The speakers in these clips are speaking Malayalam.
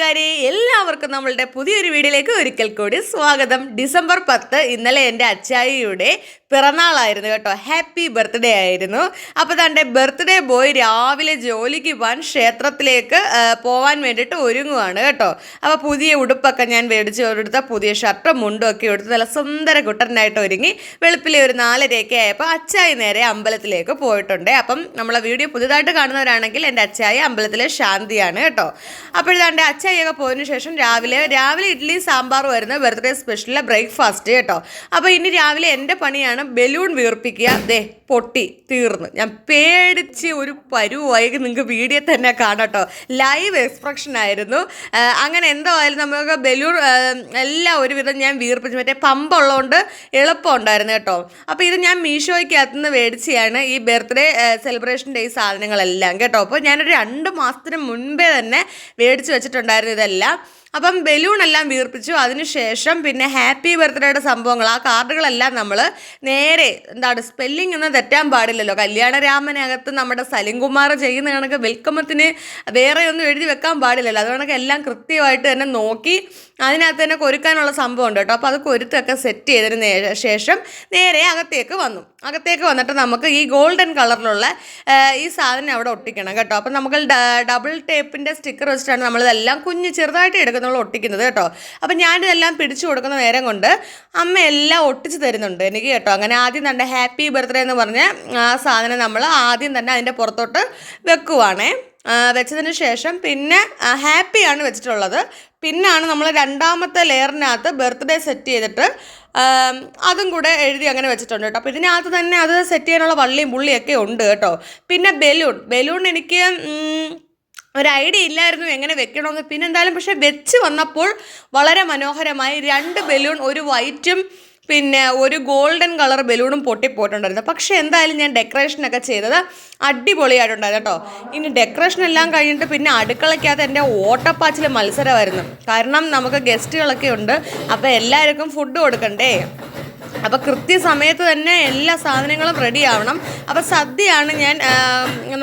കൂട്ടുകാരെ എല്ലാവർക്കും നമ്മളുടെ പുതിയൊരു വീഡിയോയിലേക്ക് ഒരിക്കൽ കൂടി സ്വാഗതം. ഡിസംബർ പത്ത് ഇന്നലെ എന്റെ അച്ചായിയുടെ പിറന്നാളായിരുന്നു കേട്ടോ. ഹാപ്പി ബർത്ത്ഡേ ആയിരുന്നു. അപ്പോൾ തന്റെ ബർത്ത്ഡേ ബോയ് രാവിലെ ജോലിക്ക് വൻ ക്ഷേത്രത്തിലേക്ക് പോകാൻ വേണ്ടിയിട്ട് ഒരുങ്ങുവാണ് കേട്ടോ. അപ്പോൾ പുതിയ ഉടുപ്പൊക്കെ ഞാൻ മേടിച്ച് കൊടുത്ത പുതിയ ഷർട്ടും മുണ്ടും ഒക്കെ എടുത്ത് നല്ല സുന്ദര കുട്ടനായിട്ട് ഒരുങ്ങി വെളുപ്പിലെ ഒരു നാലരയൊക്കെ ആയപ്പോൾ അച്ചായി നേരെ അമ്പലത്തിലേക്ക് പോയിട്ടുണ്ട്. അപ്പം നമ്മളെ വീഡിയോ പുതിയതായിട്ട് കാണുന്നവരാണെങ്കിൽ എന്റെ അച്ചായി അമ്പലത്തിലെ ശാന്തിയാണ് കേട്ടോ. അപ്പോഴാണ്ട് അച്ചായിയൊക്കെ പോയതിനു ശേഷം രാവിലെ രാവിലെ ഇഡ്ഡലി സാമ്പാറും ആയിരുന്നു ബർത്ത്ഡേ സ്പെഷ്യൽ ബ്രേക്ക്ഫാസ്റ്റ് കേട്ടോ. അപ്പോൾ ഇനി രാവിലെ എന്റെ പണിയാണ് ബലൂൺ വീർപ്പിക്കുക. ദേ പൊട്ടി തീർന്നു. ഞാൻ പേടിച്ച് ഒരു പരുവായി നിങ്ങൾക്ക് വീഡിയോ തന്നെ കാണട്ടോ ലൈവ് എക്സ്പ്രഷൻ ആയിരുന്നു. അങ്ങനെ എന്തോ ആയാലും നമുക്ക് ബലൂൺ എല്ലാം ഒരുവിധം ഞാൻ വീർപ്പിച്ച്. മറ്റേ പമ്പ് ഉള്ളതുകൊണ്ട് എളുപ്പമുണ്ടായിരുന്നു കേട്ടോ. അപ്പോൾ ഇത് ഞാൻ മീഷോയ്ക്കകത്ത് നിന്ന് മേടിച്ചതാണ് ഈ ബർത്ത്ഡേ സെലിബ്രേഷന്റെ ഈ സാധനങ്ങളെല്ലാം കേട്ടോ. അപ്പോൾ ഞാനൊരു രണ്ട് മാസത്തിന് മുൻപേ തന്നെ മേടിച്ച് വെച്ചിട്ടുണ്ടായിരുന്നു. ഇതെല്ലാം അപ്പം ബലൂൺ എല്ലാം വീർപ്പിച്ചു. അതിനുശേഷം പിന്നെ ഹാപ്പി ബർത്ത്ഡേയുടെ സംഭവങ്ങൾ. ആ കാർഡുകളെല്ലാം നമ്മൾ നേരെ എന്താണ് സ്പെല്ലിംഗ് ഒന്നും തെറ്റാൻ പാടില്ലല്ലോ. കല്യാണരാമനകത്ത് നമ്മുടെ സലിംകുമാർ ചെയ്യുന്ന കണക്ക് വെൽക്കമത്തിന് വേറെ ഒന്നും എഴുതി വെക്കാൻ പാടില്ലല്ലോ. അതുകൊണ്ടൊക്കെ എല്ലാം കൃത്യമായിട്ട് തന്നെ നോക്കി അതിനകത്ത് തന്നെ കൊരുക്കാനുള്ള സംഭവം ഉണ്ട് കേട്ടോ. അപ്പോൾ അത് കൊരുത്തൊക്കെ സെറ്റ് ചെയ്തതിന് ശേഷം നേരെ അകത്തേക്ക് വന്നു. അകത്തേക്ക് വന്നിട്ട് നമുക്ക് ഈ ഗോൾഡൻ കളറിലുള്ള ഈ സാധനം അവിടെ ഒട്ടിക്കണം കേട്ടോ. അപ്പം നമുക്ക് ഡബിൾ ടേപ്പിന്റെ സ്റ്റിക്കർ വെച്ചിട്ടാണ് നമ്മളിതെല്ലാം കുഞ്ഞ് ചെറുതായിട്ട് എടുക്കുന്നുള്ള ഒട്ടിക്കുന്നത് കേട്ടോ. അപ്പം ഞാനിതെല്ലാം പിടിച്ചു കൊടുക്കുന്ന നേരം കൊണ്ട് അമ്മ എല്ലാം ഒട്ടിച്ച് തരുന്നുണ്ട് എനിക്ക് കേട്ടോ. അങ്ങനെ ആദ്യം തന്നെ ഹാപ്പി ബർത്ത്ഡേ എന്ന് പറഞ്ഞ് ആ സാധനം നമ്മൾ ആദ്യം തന്നെ അതിന്റെ പുറത്തോട്ട് വെക്കുവാണേ. വെച്ചതിന് ശേഷം പിന്നെ ഹാപ്പിയാണ് വെച്ചിട്ടുള്ളത്. പിന്നാണ് നമ്മൾ രണ്ടാമത്തെ ലെയറിനകത്ത് ബർത്ത്ഡേ സെറ്റ് ചെയ്തിട്ട് അതും കൂടെ എഴുതി അങ്ങനെ വെച്ചിട്ടുണ്ട് കേട്ടോ. അപ്പോൾ ഇതിനകത്ത് തന്നെ അത് സെറ്റ് ചെയ്യാനുള്ള വള്ളിയും പുള്ളിയൊക്കെ ഉണ്ട് കേട്ടോ. പിന്നെ ബലൂൺ. ബലൂൺ എനിക്ക് ഒരു ഐഡിയ ഇല്ലായിരുന്നു എങ്ങനെ വെക്കണമെന്ന്. പിന്നെ എന്തായാലും പക്ഷേ വെച്ച് വന്നപ്പോൾ വളരെ മനോഹരമായി രണ്ട് ബലൂൺ ഒരു വൈറ്റും പിന്നെ ഒരു ഗോൾഡൻ കളർ ബലൂണും പൊട്ടിപ്പോയിട്ടുണ്ടായിരുന്നു പക്ഷേ എന്തായാലും ഞാൻ ഡെക്കറേഷനൊക്കെ ചെയ്തത് അടിപൊളിയായിട്ടുണ്ടായിരുന്നു കേട്ടോ. ഇനി ഡെക്കറേഷൻ എല്ലാം കഴിഞ്ഞിട്ട് പിന്നെ അടുക്കളയ്ക്കകത്ത് എന്റെ ഓട്ടപ്പാച്ചിൽ മത്സരമായിരുന്നു. കാരണം നമുക്ക് ഗസ്റ്റുകളൊക്കെ ഉണ്ട്. അപ്പോൾ എല്ലാവർക്കും ഫുഡ് കൊടുക്കണ്ടേ? അപ്പോൾ കൃത്യസമയത്ത് തന്നെ എല്ലാ സാധനങ്ങളും റെഡി ആവണം. അപ്പോൾ സദ്യയാണ് ഞാൻ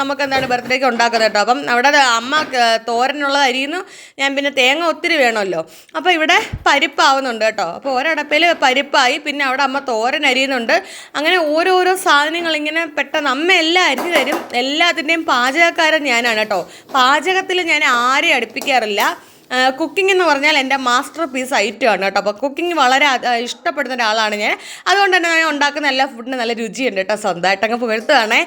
നമുക്ക് എന്താണ് ബർത്ത്ഡേക്ക് ഉണ്ടാക്കുന്നത് കേട്ടോ. അപ്പം അവിടെ അമ്മ തോരനുള്ളത് അരിയുന്നു. ഞാൻ പിന്നെ തേങ്ങ ഒത്തിരി വേണമല്ലോ. അപ്പോൾ ഇവിടെ പരിപ്പാവുന്നുണ്ട് കേട്ടോ. അപ്പോൾ ഒരടപ്പയിൽ പരിപ്പായി പിന്നെ അവിടെ അമ്മ തോരൻ അരിയുന്നുണ്ട്. അങ്ങനെ ഓരോരോ സാധനങ്ങൾ ഇങ്ങനെ പെട്ടെന്ന് അമ്മ എല്ലാം അരിഞ്ഞു തരും. എല്ലാത്തിന്റെയും പാചകക്കാരൻ ഞാനാണ് കേട്ടോ. പാചകത്തിൽ ഞാൻ ആരെയും അടുപ്പിക്കാറില്ല. കുക്കിംഗ് എന്ന് പറഞ്ഞാൽ എന്റെ മാസ്റ്റർ പീസ് ആണ് കേട്ടോ. അപ്പോൾ കുക്കിംഗ് വളരെ ഇഷ്ടപ്പെടുന്ന ഒരാളാണ് ഞാൻ. അതുകൊണ്ട് തന്നെ ഞാൻ ഉണ്ടാക്കുന്ന എല്ലാ ഫുഡിനും നല്ല രുചിയുണ്ട് കേട്ടോ സ്വന്തമായിട്ട് അങ്ങ് പുകഴ്ത്തുകയാണേ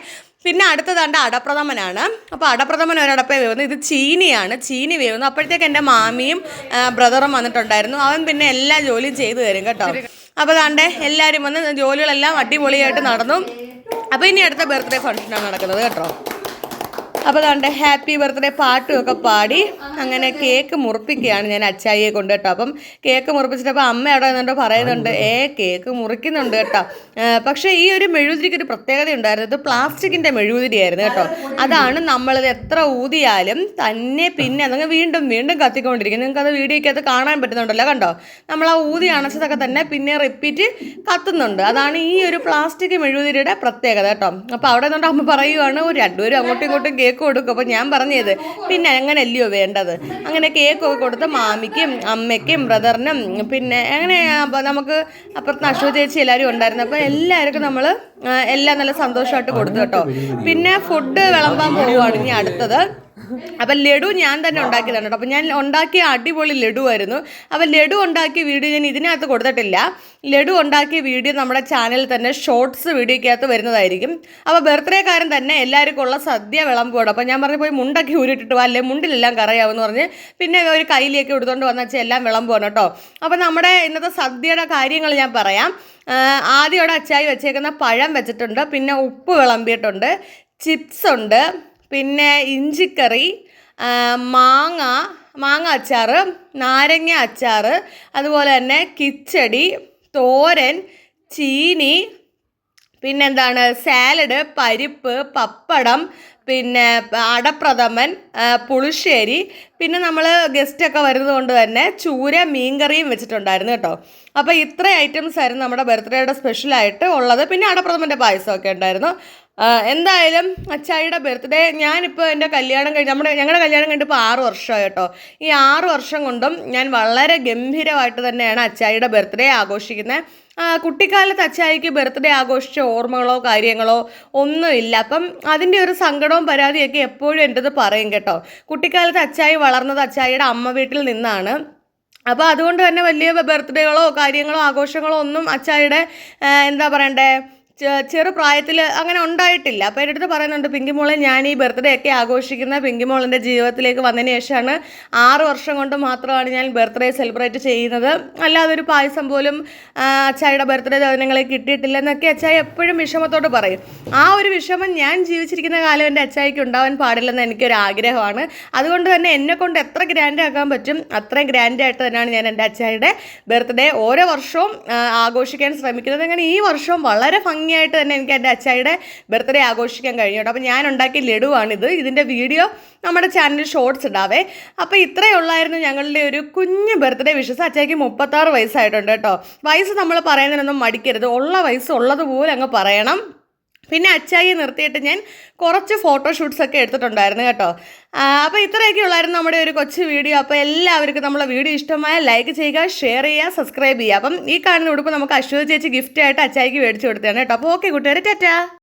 പിന്നെ അടുത്തതാണ്ട് അടപ്രഥമനാണ്. അപ്പോൾ അടപ്രഥമൻ ഒരടപ്പേ വേവുന്നു. ഇത് ചീനിയാണ്. ചീനി വേവുന്നു. അപ്പോഴത്തേക്ക് എന്റെ മാമിയും ബ്രദറും വന്നിട്ടുണ്ടായിരുന്നു. അവൻ പിന്നെ എല്ലാ ജോലിയും ചെയ്തു തരും കേട്ടോ. അപ്പോൾ അതാണ്ട് എല്ലാവരും വന്ന് ജോലികളെല്ലാം അടിപൊളിയായിട്ട് നടന്നു. അപ്പോൾ ഇനി അടുത്ത ബർത്ത്ഡേ ഫംഗ്ഷനാണ് നടക്കുന്നത് കേട്ടോ. അപ്പോൾ അതുകൊണ്ട് ഹാപ്പി ബർത്ത്ഡേ പാട്ടും ഒക്കെ പാടി അങ്ങനെ കേക്ക് മുറിപ്പിക്കുകയാണ് ഞാൻ അച്ചായിയെ കൊണ്ട് കേട്ടോ. അപ്പം കേക്ക് മുറിപ്പിച്ചിട്ടപ്പോൾ അമ്മ അവിടെ നിന്നുകൊണ്ട് പറയുന്നുണ്ട് ഏ കേക്ക് മുറിക്കുന്നുണ്ട് കേട്ടോ. പക്ഷേ ഈ ഒരു മെഴുകുതിരിക്ക് ഒരു പ്രത്യേകത ഉണ്ടായിരുന്നു. ഇത് പ്ലാസ്റ്റിക്കിന്റെ മെഴുകുതിരിയായിരുന്നു കേട്ടോ. അതാണ് നമ്മളിത് എത്ര ഊതിയാലും തന്നെ പിന്നെ അതങ്ങ് വീണ്ടും വീണ്ടും കത്തിക്കൊണ്ടിരിക്കും നിങ്ങൾക്ക് അത് വീഡിയോയ്ക്കകത്ത് കാണാൻ പറ്റുന്നുണ്ടല്ലോ കണ്ടോ? നമ്മൾ ആ ഊതി അണച്ചതൊക്കെ തന്നെ പിന്നെ റിപ്പീറ്റ് കത്തുന്നുണ്ട്. അതാണ് ഈ ഒരു പ്ലാസ്റ്റിക് മെഴുകുതിരിയുടെ പ്രത്യേകത കേട്ടോ. അപ്പോൾ അവിടെ നിന്നുകൊണ്ട് അമ്മ പറയുവാണ് ഒരു രണ്ടുപേരും അങ്ങോട്ടും ഇങ്ങോട്ടും കേക്ക് കൊടുക്കും. അപ്പോൾ ഞാൻ പറഞ്ഞത് പിന്നെ അങ്ങനെയല്ലയോ വേണ്ടത്? അങ്ങനെ കേക്കൊക്കെ കൊടുത്ത് മാമിക്കും അമ്മയ്ക്കും ബ്രദറിനും പിന്നെ അങ്ങനെ നമുക്ക് അപ്പുറത്ത് അശ്വ ചേച്ചി എല്ലാവരും ഉണ്ടായിരുന്നു. അപ്പോൾ എല്ലാവർക്കും നമ്മൾ എല്ലാം നല്ല സന്തോഷമായിട്ട് കൊടുത്തു കേട്ടോ. പിന്നെ ഫുഡ് വിളമ്പാൻ പോവുകയാണ് ഇനി അടുത്തത്. അപ്പം ലഡു ഞാൻ തന്നെ ഉണ്ടാക്കിയതാണ് കേട്ടോ. അപ്പം ഞാൻ ഉണ്ടാക്കിയ അടിപൊളി ലഡു ആയിരുന്നു. അപ്പം ലഡു ഉണ്ടാക്കിയ വീഡിയോ ഞാൻ ഇതിനകത്ത് കൊടുത്തിട്ടില്ല. ലഡു ഉണ്ടാക്കിയ വീഡിയോ നമ്മുടെ ചാനലിൽ തന്നെ ഷോർട്സ് വീഡിയോക്കകത്ത് വരുന്നതായിരിക്കും. അപ്പോൾ ബർത്ത്ഡേക്കാരൻ തന്നെ എല്ലാവർക്കും ഉള്ള സദ്യ വിളമ്പുകയാണ് അപ്പോൾ ഞാൻ പറഞ്ഞു പോയി മുണ്ടൊക്കെ ഊരിട്ടിട്ട് വാ അല്ലേ? മുണ്ടിലെല്ലാം കറിയാവുമെന്ന് പറഞ്ഞ് പിന്നെ ഒരു കയ്യിലേക്ക് എടുത്തുകൊണ്ട് വന്ന വെച്ചാൽ എല്ലാം വിളമ്പുകയാണ് കേട്ടോ. അപ്പോൾ നമ്മുടെ ഇന്നത്തെ സദ്യയുടെ കാര്യങ്ങൾ ഞാൻ പറയാം. ആദ്യം അവിടെ അച്ചായി വെച്ചേക്കുന്ന പഴം വെച്ചിട്ടുണ്ട്. പിന്നെ ഉപ്പ് വിളമ്പിയിട്ടുണ്ട്. ചിപ്സ് ഉണ്ട്. പിന്നെ ഇഞ്ചിക്കറി മാങ്ങ മാങ്ങ അച്ചാർ നാരങ്ങ അച്ചാർ അതുപോലെ തന്നെ കിച്ചടി തോരൻ ചീനി പിന്നെന്താണ് സാലഡ് പരിപ്പ് പപ്പടം പിന്നെ അടപ്രഥമൻ പുളിശ്ശേരി പിന്നെ നമ്മൾ ഗസ്റ്റൊക്കെ വരുന്നത് കൊണ്ട് തന്നെ ചൂര മീൻകറിയും വെച്ചിട്ടുണ്ടായിരുന്നു കേട്ടോ. അപ്പോൾ ഇത്ര ഐറ്റംസ് ആയിരുന്നു നമ്മുടെ ബർത്ത്ഡേയുടെ സ്പെഷ്യലായിട്ട് ഉള്ളത്. പിന്നെ അടപ്രഥമന്റെ പായസമൊക്കെ ഉണ്ടായിരുന്നു. എന്തായാലും അച്ചായിയുടെ ബർത്ത്ഡേ ഞാനിപ്പോൾ എന്റെ കല്യാണം കഴിഞ്ഞ് നമ്മുടെ ഞങ്ങളുടെ കല്യാണം കഴിഞ്ഞിപ്പോൾ ആറ് വർഷമായി കേട്ടോ. ഈ ആറ് വർഷം കൊണ്ടും ഞാൻ വളരെ ഗംഭീരമായിട്ട് തന്നെയാണ് അച്ചായിയുടെ ബർത്ത്ഡേ ആഘോഷിക്കുന്നത് കുട്ടിക്കാലത്ത് അച്ചായിക്ക് ബർത്ത്ഡേ ആഘോഷിച്ച ഓർമ്മകളോ കാര്യങ്ങളോ ഒന്നുമില്ല അപ്പം അതിന്റെ ഒരു സങ്കടവും പരാതിയൊക്കെ എപ്പോഴും എന്റെത് പറയും കേട്ടോ. കുട്ടിക്കാലത്ത് അച്ചായി വളർന്നത് അച്ചായിയുടെ അമ്മ വീട്ടിൽ നിന്നാണ്. അപ്പോൾ അതുകൊണ്ട് തന്നെ വലിയ ബർത്ത്ഡേകളോ കാര്യങ്ങളോ ആഘോഷങ്ങളോ ഒന്നും അച്ചായിയുടെ എന്താ പറയണ്ടേ ചെറുപ്രായത്തിൽ അങ്ങനെ ഉണ്ടായിട്ടില്ല. അപ്പോൾ എന്റെ അടുത്ത് പറയുന്നുണ്ട് പിങ്കിമോളെ ഞാൻ ഈ ബർത്ത്ഡേ ഒക്കെ ആഘോഷിക്കുന്ന പിങ്കിമോളിന്റെ ജീവിതത്തിലേക്ക് വന്നതിന് ശേഷമാണ് ആറ് വർഷം കൊണ്ട് മാത്രമാണ് ഞാൻ ബർത്ത്ഡേ സെലിബ്രേറ്റ് ചെയ്യുന്നത്. അല്ലാതെ ഒരു പായസം പോലും അച്ചായുടെ ബർത്ത്ഡേ ദിവസങ്ങളിൽ കിട്ടിയിട്ടില്ല എന്നൊക്കെ അച്ചായ എപ്പോഴും വിഷമത്തോട് പറയും. ആ ഒരു വിഷമം ഞാൻ ജീവിച്ചിരിക്കുന്ന കാലം എന്റെ അച്ചായിക്ക് ഉണ്ടാവാൻ പാടില്ലെന്ന് എനിക്കൊരു ആഗ്രഹമാണ്. അതുകൊണ്ട് തന്നെ എന്നെ കൊണ്ട് എത്ര ഗ്രാൻഡ് ആക്കാൻ പറ്റും അത്രയും ഗ്രാൻഡായിട്ട് തന്നെയാണ് ഞാൻ എന്റെ അച്ചായിയുടെ ബർത്ത്ഡേ ഓരോ വർഷവും ആഘോഷിക്കാൻ ശ്രമിക്കുന്നത്. അങ്ങനെ ഈ വർഷവും വളരെ ഭംഗിയായിട്ട് തന്നെ എനിക്ക് എന്റെ അച്ചായുടെ ബർത്ത്ഡേ ആഘോഷിക്കാൻ കഴിഞ്ഞു കേട്ടോ. അപ്പോൾ ഞാൻ ഉണ്ടാക്കിയ ലഡുവാണിത്. ഇതിന്റെ വീഡിയോ നമ്മുടെ ചാനലിൽ ഷോർട്സ് ഇടാവേ. അപ്പോൾ ഇത്രയേ ഉള്ളായിരുന്നു ഞങ്ങളുടെ ഒരു കുഞ്ഞ് ബർത്ത്ഡേ വിഷസ്. അച്ചായ്ക്ക് മുപ്പത്താറ് വയസ്സായിട്ടുണ്ട് കേട്ടോ. വയസ്സ് നമ്മൾ പറയുന്നതിനൊന്നും മടിക്കരുത്. ഉള്ള വയസ്സ് ഉള്ളതുപോലെ അങ്ങ് പറയണം. പിന്നെ അച്ചായി നിർത്തിയിട്ട് ഞാൻ കുറച്ച് ഫോട്ടോഷൂട്ട്സൊക്കെ എടുത്തിട്ടുണ്ടായിരുന്നു കേട്ടോ. അപ്പോൾ ഇത്രയൊക്കെ ഉള്ളായിരുന്നു നമ്മുടെ ഒരു കൊച്ചു വീഡിയോ. അപ്പോൾ എല്ലാവർക്കും നമ്മളെ വീഡിയോ ഇഷ്ടമായ ലൈക്ക് ചെയ്യുക ഷെയർ ചെയ്യുക സബ്സ്ക്രൈബ് ചെയ്യുക. അപ്പം ഈ കാണുന്ന ഉടുപ്പ് നമുക്ക് അശ്വതി ചേച്ചി ഗിഫ്റ്റായിട്ട് അച്ചായിക്ക് മേടിച്ചു കൊടുത്തതാണ് കേട്ടോ. അപ്പോൾ ഓക്കെ കുട്ടികളെ ടാറ്റാ.